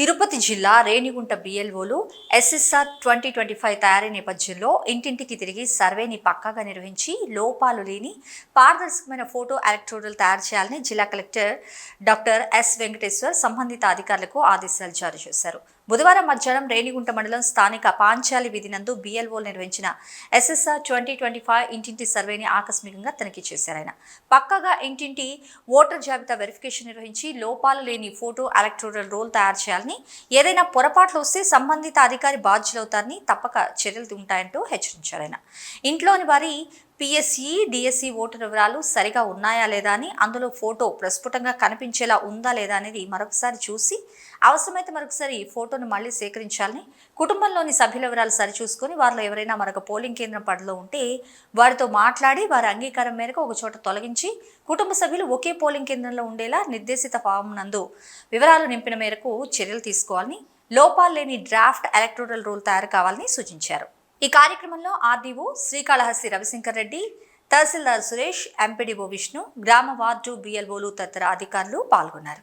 తిరుపతి జిల్లా రేణిగుంట బిఎల్ఓలు SSR twenty twenty five తయారీ నేపథ్యంలో ఇంటింటికి తిరిగి సర్వేని పక్కాగా నిర్వహించి లోపాలు లేని పారదర్శకమైన ఫోటో ఎలక్ట్రోడల్ తయారు చేయాలని జిల్లా కలెక్టర్ డాక్టర్ ఎస్ వెంకటేశ్వర్ సంబంధిత అధికారులకు ఆదేశాలు జారీ చేశారు. బుధవారం మధ్యాహ్నం రేణిగుంట మండలం స్థానిక పాంచాలి విధి నందు బిఎల్ఓ నిర్వహించిన ఎస్ఎస్ఆర్ ట్వంటీ ట్వంటీ ఫైవ్ ఇంటింటి సర్వేని ఆకస్మికంగా తనిఖీ చేశారు ఆయన. పక్కగా ఇంటింటి ఓటర్ జాబితా వెరిఫికేషన్ నిర్వహించి లోపాలు లేని ఫోటో ఎలక్ట్రోడల్ రోల్ తయారు చేయాలని ఏదైనా పొరపాట్లు వస్తే సంబంధిత అధికారి బాధ్యులవుతారని తప్పక చర్యలు ఉంటాయంటూ హెచ్చరించారు ఆయన. ఇంట్లోని వారి పిఎస్ఈ డిఎస్సి ఓటర్ వివరాలు సరిగా ఉన్నాయా లేదా అని అందులో ఫోటో ప్రస్ఫుటంగా కనిపించేలా ఉందా లేదా అనేది మరొకసారి చూసి అవసరమైతే మరొకసారి ఈ ఫోటోను మళ్ళీ సేకరించాలని కుటుంబంలోని సభ్యుల వివరాలు సరిచూసుకొని వారిలో ఎవరైనా మరొక పోలింగ్ కేంద్రం పరిధిలో ఉంటే వారితో మాట్లాడి వారి అంగీకారం మేరకు ఒక చోట తొలగించి కుటుంబ సభ్యులు ఒకే పోలింగ్ కేంద్రంలో ఉండేలా నిర్దేశిత ఫామ్ నందు వివరాలు నింపిన మేరకు చర్యలు తీసుకోవాలని లోపాలు లేని డ్రాఫ్ట్ ఎలక్టోరల్ రూల్ తయారు కావాలని సూచించారు. ఈ కార్యక్రమంలో ఆర్డీఓ శ్రీకాళహస్తి రవిశంకర్ రెడ్డి తహసీల్దార్ సురేష్ ఎంపీడీఓ విష్ణు గ్రామ వార్డు బిఎల్ఓలు తదితర అధికారులు పాల్గొన్నారు.